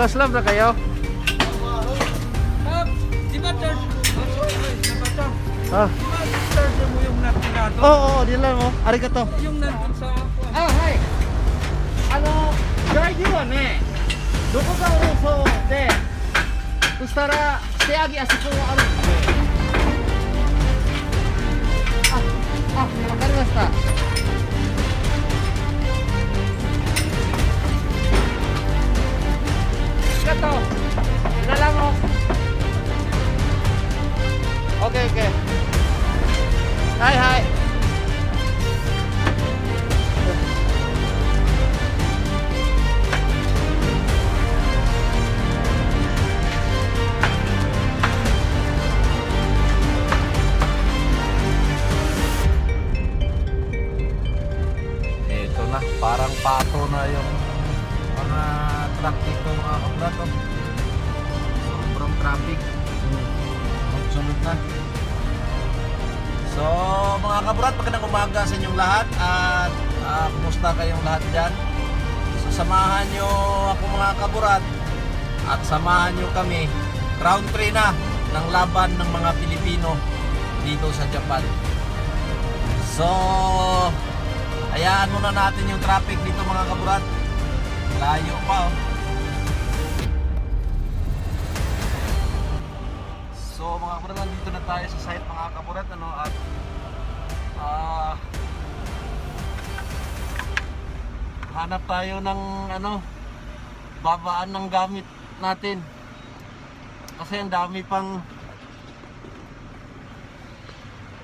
Sauce love na kayo? Di ba church? Ah. Church mo yung natinado? Oo, oh, oh, dila mo. Arigato. Yung nandun sa... Ah, hi. Ano, guide you ah, ne. Doko ka oh, uso de. Ustara, steagi asiko ah, wa aru. Parang pato na yung mga truck dito mga kabrato. Sobrang traffic. Sunod na. So mga kabrat, magandang umaga sa inyong lahat at ah, kumusta kayong lahat dyan? So samahan nyo ako mga kaburat at samahan nyo kami round 3 na ng laban ng mga Pilipino dito sa Japan. So, Hayaan muna natin yung traffic dito mga kaburat. Layo pa oh. So mga kaburat, nandito na tayo sa site mga kaburat ano at ah hanap tayo ng ano babaan ng gamit natin. Kasi ang dami pang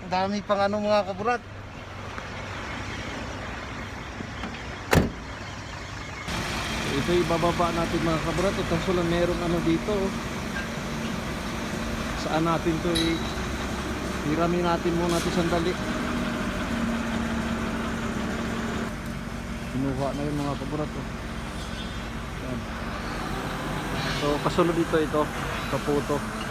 ang dami pang ano mga kaburat. Ito ibababa natin mga kabrat. Ito kaso lang merong ano dito. oh. Saan natin to i Hiramin natin muna ito sandali. Kinuha na yung mga kabrat. Oh. So kasunod dito ito. Kaputo.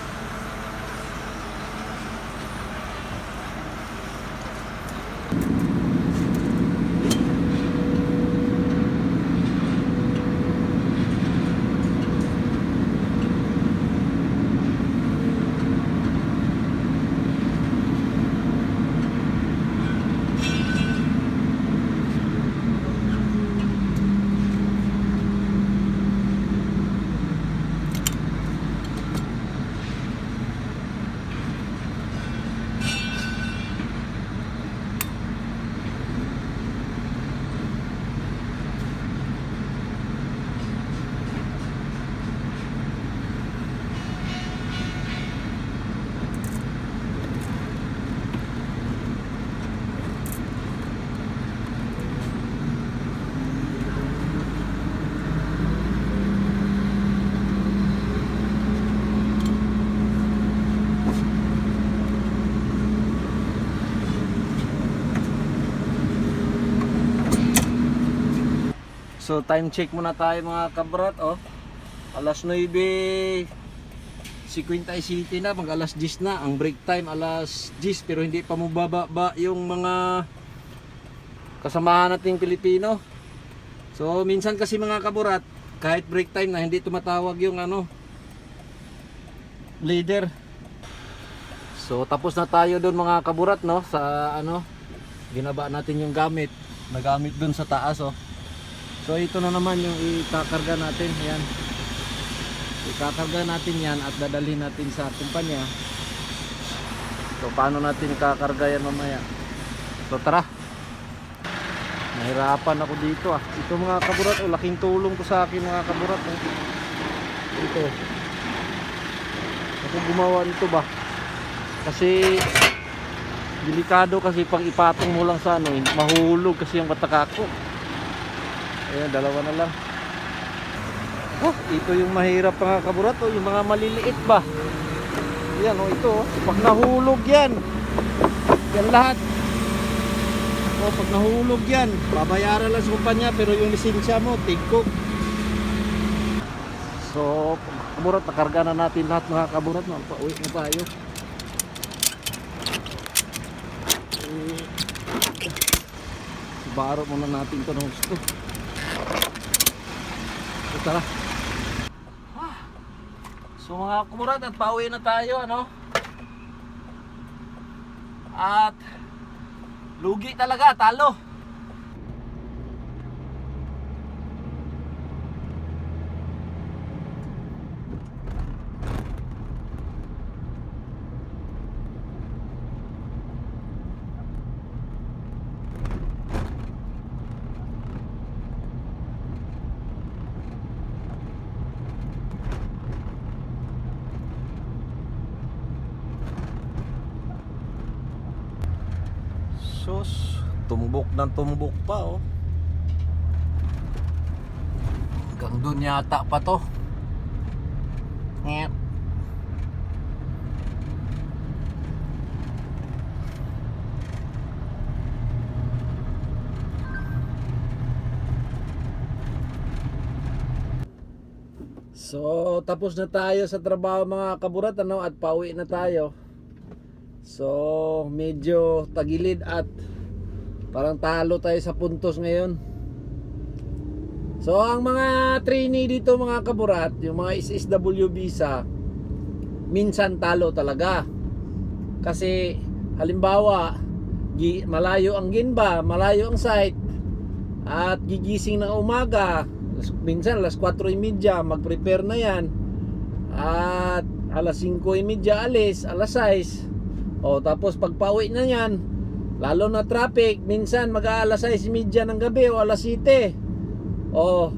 So time check muna tayo mga kabrat oh. Alas 9 50 City na, mag alas 10 na. Ang break time alas 10 pero hindi pa mababa yung mga kasamahan nating Pilipino. So minsan kasi mga kaburat, kahit break time na hindi tumatawag yung ano leader. So tapos na tayo doon mga kaburat no sa ano ginaba natin yung gamit. Nagamit doon sa taas oh. So ito na naman yung ikakarga natin. Ayan. Ikakarga natin yan at dadalhin natin sa kumpanya. So paano natin ikakarga yan mamaya? So tara. Nahirapan ako dito ah. Ito mga kaburat, oh, laking tulong to sa akin mga kaburat. Oh. Ito. Ako gumawa nito ba? Kasi delikado kasi pang ipatong mo lang sa ano, eh, mahulog kasi yung batakako. Ayan, dalawa na lang. Oh, ito yung mahirap mga kaburat, oh, yung mga maliliit ba? Yan, oh, ito, oh. pag nahulog yan, yan lahat. Oh, pag nahulog yan, babayaran lang sa kumpanya, pero yung lisensya mo, tigkok. So, kaburat, nakarga na natin lahat mga kaburat, pauwi na tayo. Baro muna natin ito ng gusto. Tara. So mga kumurad at pauwi na tayo ano. At lugi talaga talo. Sus, tumbok ng tumbok pa oh. Hanggang doon yata pa to. Ngep. So, tapos na tayo sa trabaho mga kaburat ano, at pauwi na tayo. So, medyo tagilid at parang talo tayo sa puntos ngayon. So, ang mga trainee dito mga kaburat, yung mga SSW visa, minsan talo talaga. Kasi, halimbawa, malayo ang ginba, malayo ang site, at gigising ng umaga, minsan alas 4.30, mag-prepare na yan, at alas 5.30 alis, alas 6, o tapos pag pauwi na yan, lalo na traffic, minsan mag-aalas 6.30 ng gabi o alas 7. O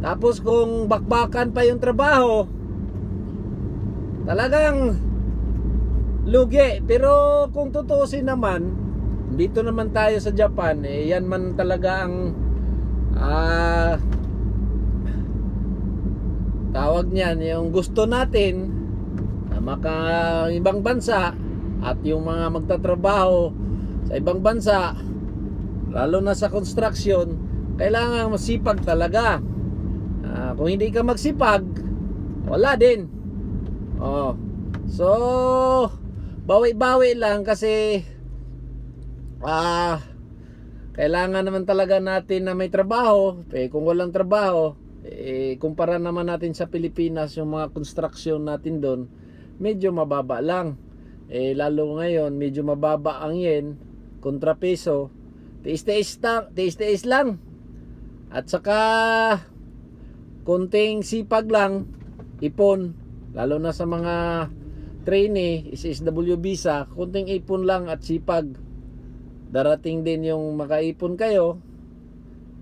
tapos kung bakbakan pa yung trabaho, talagang lugi. Pero kung tutuusin naman, dito naman tayo sa Japan, eh, yan man talaga ang ah tawag niyan, yung gusto natin na maka ibang bansa at yung mga magtatrabaho sa ibang bansa lalo na sa construction kailangan masipag talaga. Ah, kung hindi ka magsipag wala din. Oh so bawi-bawi lang kasi ah kailangan naman talaga natin na may trabaho. Eh kung walang trabaho eh kumpara naman natin sa Pilipinas yung mga construction natin doon medyo mababa lang eh lalo ngayon medyo mababa ang yen kontra peso. Tiis-tiis ta- tiis-tiis lang. At saka konting sipag lang ipon. Lalo na sa mga trainee SSW visa konting ipon lang at sipag. Darating din yung makaipon kayo.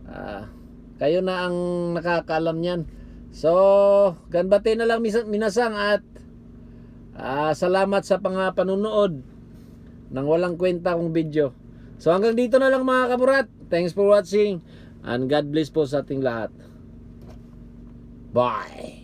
Ah, kayo na ang nakakaalam niyan. So ganbate na lang minasang at ah, salamat sa mga panunood ng walang kwenta kong video. So hanggang dito na lang mga kaburat. Thanks for watching and God bless po sa ating lahat. Bye